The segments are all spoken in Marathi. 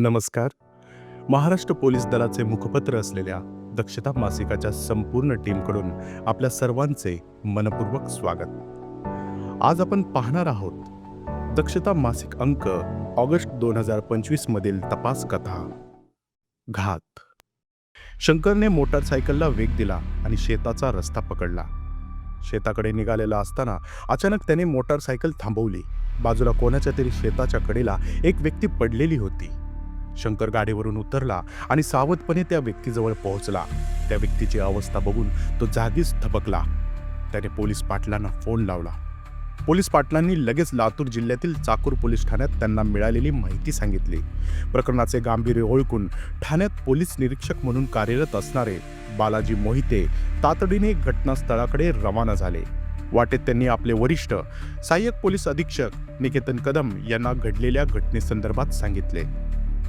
नमस्कार. महाराष्ट्र पोलीस दलाचे मुखपत्र असलेल्या दक्षता मासिकाच्या संपूर्ण टीमकडून आपल्या सर्वांचे मनपूर्वक स्वागत. आज आपण पाहणार आहोत दक्षता मासिक अंक ऑगस्ट दोन हजार पंचवीस मधील तपास कथा. घात. शंकरने मोटारसायकलला वेग दिला आणि शेताचा रस्ता पकडला. शेताकडे निघालेला असताना अचानक त्याने मोटारसायकल थांबवली. बाजूला कोणाच्या तरी शेताच्या कडेला एक व्यक्ती पडलेली होती. शंकर गाडीवरून उतरला आणि सावधपणे त्या व्यक्तीजवळ पोहोचला. त्या व्यक्तीची अवस्था बघून तो जागीच थबकला. त्याने पोलीस पाटलांना फोन लावला. पोलीस पाटलांनी लगेच लातूर जिल्ह्यातील चाकूर पोलीस ठाण्यात त्यांना मिळालेली माहिती सांगितली. प्रकरणाचे गांभीर्य ओळखून ठाण्यात पोलीस निरीक्षक म्हणून कार्यरत असणारे बालाजी मोहिते तातडीने घटनास्थळाकडे रवाना झाले. वाटेत त्यांनी आपले वरिष्ठ सहाय्यक पोलीस अधीक्षक निकेतन कदम यांना घडलेल्या घटनेसंदर्भात सांगितले.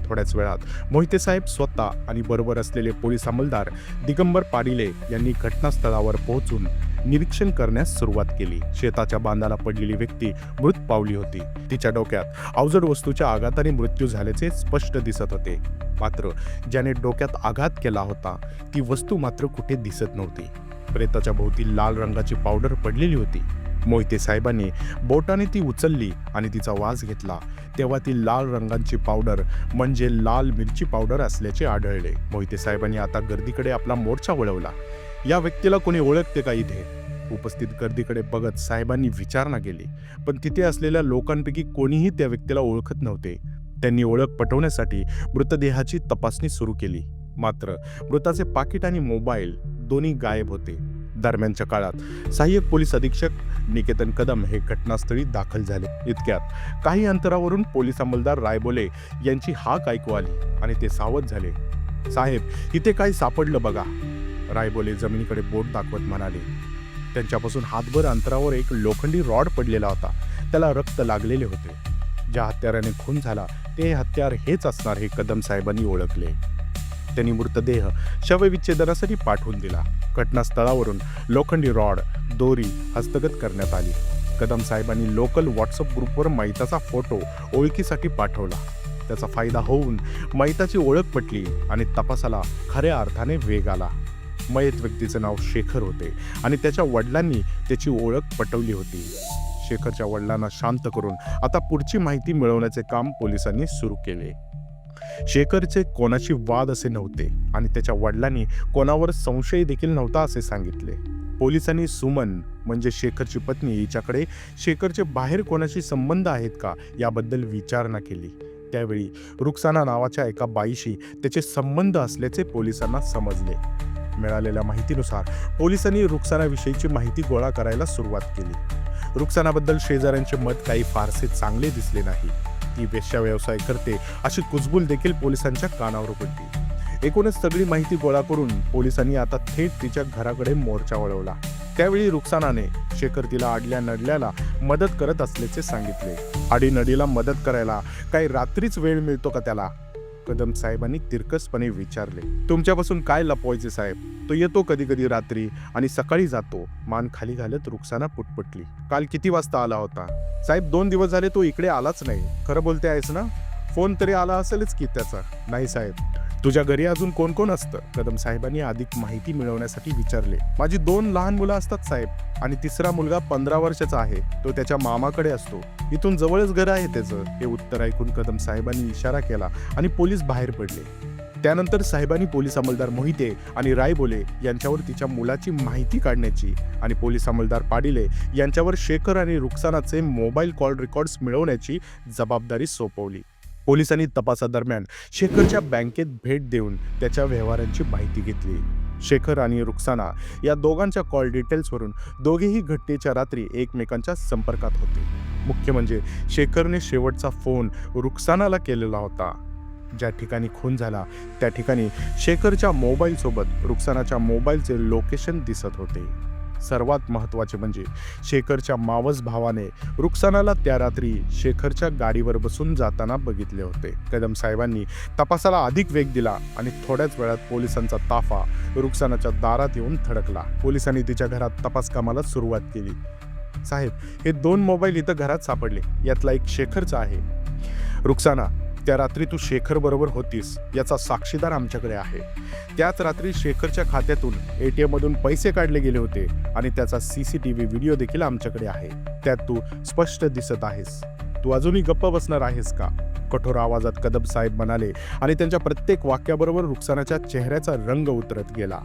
थोड्याच वेळात मोहिते साहेब स्वतः आणि बरोबर असलेले पोलीस अंमलदार दिगंबर पारिले यांनी घटनास्थळावर पोहोचून निरीक्षण करण्यास सुरुवात केली. शेताच्या बांधाला पडलेली व्यक्ती मृत पावली होती. तिच्या डोक्यात अवजड वस्तूच्या आघाताने मृत्यू झाल्याचे स्पष्ट दिसत होते. मात्र ज्याने डोक्यात आघात केला होता ती वस्तू मात्र कुठे दिसत नव्हती. प्रेताच्या भोवती लाल रंगाची पावडर पडलेली होती. मोहिते साहेबांनी बोटाने ती उचलली आणि तिचा वास घेतला. तेव्हा ती लाल रंगांची पावडर म्हणजे लाल मिरची पावडर असल्याचे आढळले. मोहिते साहेबांनी आता गर्दीकडे आपला मोर्चा वळवला. या व्यक्तीला कोणी ओळखते का इथे? उपस्थित गर्दीकडे बघत साहेबांनी विचारणा केली. पण तिथे असलेल्या लोकांपैकी कोणीही त्या व्यक्तीला ओळखत नव्हते. त्यांनी ओळख पटवण्यासाठी मृतदेहाची तपासणी सुरू केली. मात्र मृताचे पाकिट आणि मोबाईल दोन्ही गायब होते. दरम्यानच्या काळात. सहाय्यक पोलीस अधीक्षक निकेतन कदम हे घटनास्थळी दाखल झाले इतक्यात. काही अंतरावरून पोलीस अंमलदार रायबोले यांची हाक ऐकू आली आणि ते सावध झाले. साहेब इथे काही सापडलं बघा रायबोले जमिनीकडे बोट दाखवत म्हणाले. त्यांच्यापासून हातभर अंतरावर एक लोखंडी रॉड पडलेला होता. त्याला रक्त लागलेले होते. ज्या हत्याराने खून झाला ते हत्यार हेच असणार हे कदम साहेबांनी ओळखले. त्यांनी मृतदेह शवविच्छेदनासाठी पाठवून दिला. घटनास्थळावरून लोखंडी रॉड दोरी हस्तगत करण्यात आली. कदम साहेबांनी लोकल व्हॉट्सअप ग्रुपवर मैताचा फोटो ओळखीसाठी पाठवला. त्याचा फायदा होऊन मैताची ओळख पटली आणि तपासाला खऱ्या अर्थाने वेग आला. मयत व्यक्तीचं नाव शेखर होते आणि त्याच्या वडिलांनी त्याची ओळख पटवली होती. शेखरच्या वडिलांना शांत करून आता पुढची माहिती मिळवण्याचे काम पोलिसांनी सुरू केले. शेखरचे कोणाशी वाद असे नव्हते आणि त्याच्या वडिलांनी कोणावर संशय देखील नव्हता असे सांगितले. पोलिसांनी सुमन म्हणजे शेखरची पत्नी हिच्याकडे शेखरचे बाहेर कोणाशी संबंध आहेत का याबद्दल विचारणा केली. त्यावेळी रुक्साना नावाच्या एका बाईशी त्याचे संबंध असल्याचे पोलिसांना समजले. मिळालेल्या माहितीनुसार पोलिसांनी रुक्सानाविषयीची माहिती गोळा करायला सुरुवात केली. रुक्सानाबद्दल शेजाऱ्यांचे मत काही फारसे चांगले दिसले नाही. ती वेश्या व्यवसाय करते अशी कुजबूल देखील पोलिसांच्या कानावर पडली एकूणच सगळी माहिती गोळा करून पोलिसांनी आता थेट तिच्या घराकडे मोर्चा वळवला. त्यावेळी रुक्सानाने शेखर तिला आडल्या नडल्याला मदत करत असल्याचे सांगितले. आडीनडीला मदत करायला काही रात्रीच वेळ मिळतो का त्याला? कदम साहेबांनी तिरकसपणे विचारले तुमच्यापासून काय लपवायचे साहेब? तो येतो कधी कधी रात्री आणि सकाळी जातो. मान खाली घालत रुक्साना पुटपुटली. काल किती वाजता आला होता? साहेब दोन दिवस झाले तो इकडे आलाच नाही. खरं बोलते आहेस ना? फोन तरी आला असेलच की त्याचा. नाही साहेब. तुझ्या घरी अजून कोण कोण असतं? कदम साहेबांनी अधिक माहिती मिळवण्यासाठी विचारले. माझी दोन लहान मुलं असतात साहेब आणि तिसरा मुलगा पंधरा वर्षाचा आहे. तो त्याच्या मामाकडे असतो. इथून जवळच घर आहे त्याचं हे उत्तर ऐकून कदम साहेबांनी इशारा केला आणि पोलीस बाहेर पडले. त्यानंतर साहेबांनी पोलीस अंमलदार मोहिते आणि रायबोले यांच्यावर तिच्या मुलाची माहिती काढण्याची आणि पोलीस अंमलदार पाडिले यांच्यावर शेखर आणि रुक्सानाचे मोबाईल कॉल रेकॉर्ड्स मिळवण्याची जबाबदारी सोपवली. पोलिसांनी तपासादरम्यान शेखरच्या बँकेत भेट देऊन त्याच्या व्यवहारांची माहिती घेतली. शेखर आणि रुक्साना या दोघांच्या कॉल डिटेल्सवरून दोघेही घटनेच्या रात्री एकमेकांच्या संपर्कात होते. मुख्य म्हणजे शेखरने शेवटचा फोन रुक्सानाला केलेला होता. ज्या ठिकाणी खून झाला त्या ठिकाणी शेखरच्या मोबाईलसोबत रुक्सानाच्या मोबाईलचे लोकेशन दिसत होते. सर्वात महत्त्वाचे म्हणजे शेखरच्या मावस भावाने रुक्सानाला त्या रात्री शेखरच्या गाडीवर बसून जाताना बघितले होते. कदम साहेबांनी तपासाला अधिक वेग दिला आणि थोड्याच वेळात पोलिसांचा ताफा रुक्सानाच्या दारात येऊन थडकला. पोलिसांनी तिच्या घरात तपास कामाला सुरुवात केली. साहेब हे दोन मोबाईल इथं घरात सापडले. यातला एक शेखरचा आहे. रुक्साना त्या रात्री तू शेखर बरोबर होतीस याचा साक्षीदार आमच्याकडे आहे. त्याच रात्री शेखरच्या खात्यातून एटीएम मधून पैसे काढले गेले होते आणि त्याचा सीसीटीव्ही व्हिडिओ देखील आमच्याकडे आहे. त्यात तू स्पष्ट दिसत आहेस. तू अजूनही गप्प बसणार आहेस का? कठोर आवाजात कदम साहेब म्हणाले आणि त्यांच्या प्रत्येक वाक्याबरोबर रुखसानाच्या चेहऱ्याचा रंग उतरत गेला.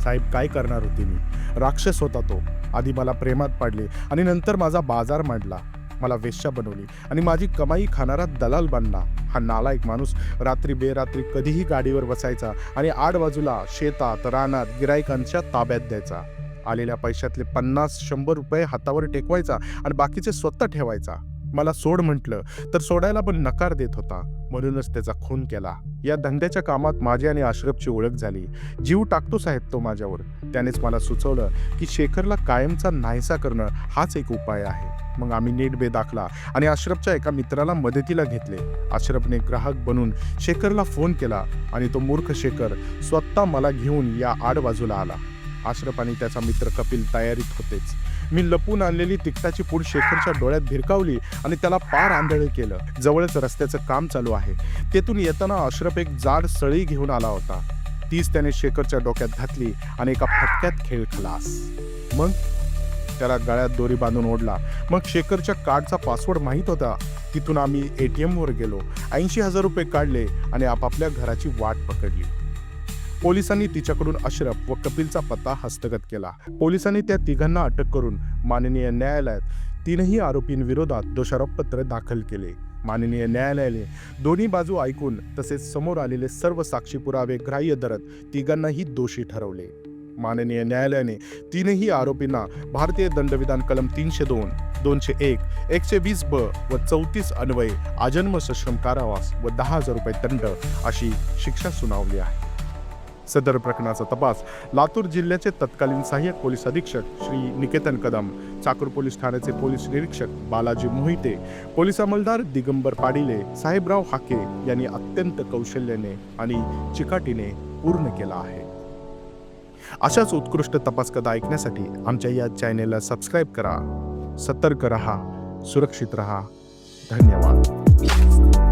साहेब काय करणार होती मी? राक्षस होता तो. आधी मला प्रेमात पाडले आणि नंतर माझा बाजार मांडला. मला वेश्या बनवली. आणि माझी कमाई खाणारा दलाल बनला. हा नालायक माणूस रात्री बेरात्री कधीही गाडीवर बसायचा आणि आड बाजूला शेतात रानात गिरायकांच्या ताब्यात द्यायचा. आलेल्या पैशातले पन्नास शंभर रुपये हातावर टेकवायचा आणि बाकीचे स्वतः ठेवायचा. मला सोड म्हटलं तर सोडायला पण नकार देत होता. म्हणूनच त्याचा खून केला. या धंद्याच्या कामात माझी आणि आश्रफची ओळख झाली. जीव टाकतो साहेब तो माझ्यावर. त्यानेच मला सुचवलं की शेखरला कायमचा नाहीसा करणं हाच एक उपाय आहे. मग आम्ही नीट बेदाखला आणि अश्रफच्या एका मित्राला मदतीला घेतले. अश्रफने ग्राहक बनून शेखरला फोन केला आणि तो मूर्ख शेखर स्वतः मला घेऊन या आड बाजूला आला. अश्रफ आणि त्याचा मित्र कपिल तयारीत होतेच. मी लपून आणलेली तिकटाची पूड शेखरच्या डोळ्यात भिरकावली आणि त्याला पार आंधळे केलं. जवळच रस्त्याचं काम चालू आहे. तेथून येताना अश्रफ एक जाड सळी घेऊन आला होता. तीच त्याने शेखरच्या डोक्यात घातली आणि एका फटक्यात खेळ खलास मग त्याला गळ्यात दोरी बांधून ओढला. मग शेखरच्या कार्डचा पासवर्ड माहीत होता. तिथून आम्ही ए टी एमवर गेलो. ऐंशी हजार रुपये काढले आणि आपापल्या घराची वाट पकडली. पोलिसांनी तिच्याकडून अशरफ व कपिलचा पत्ता हस्तगत केला. पोलिसांनी त्या तिघांना अटक करून माननीय न्यायालयात तीनही आरोपींविरोधात दोषारोपपत्र दाखल केले. माननीय न्यायालयाने दोन्ही बाजू ऐकून तसेच समोर आलेले सर्व साक्षी पुरावे ग्राह्य धरत तिघांनाही दोषी ठरवले. माननीय न्यायालयाने तीनही आरोपींना भारतीय दंडविधान कलम तीनशे दोन दोनशे एक एकशे वीस ब व चौतीस अन्वये आजन्म सश्रम कारावास व दहा हजार रुपये दंड अशी शिक्षा सुनावली आहे. सदर प्रकरणाचा तपास लातूर जिल्ह्याचे तत्कालीन सहाय्यक पोलीस अधीक्षक श्री निकेतन कदम चाकूर पोलीस ठाण्याचे पोलीस निरीक्षक बालाजी मोहिते पोलीस अंमलदार दिगंबर पाडिले साहेबराव हाके यांनी अत्यंत कौशल्याने आणि चिकाटीने पूर्ण केला आहे. अशाच उत्कृष्ट तपास कथा ऐकण्यासाठी आमच्या या चॅनेलला सबस्क्राईब करा सतर्क रहा सुरक्षित रहा. धन्यवाद.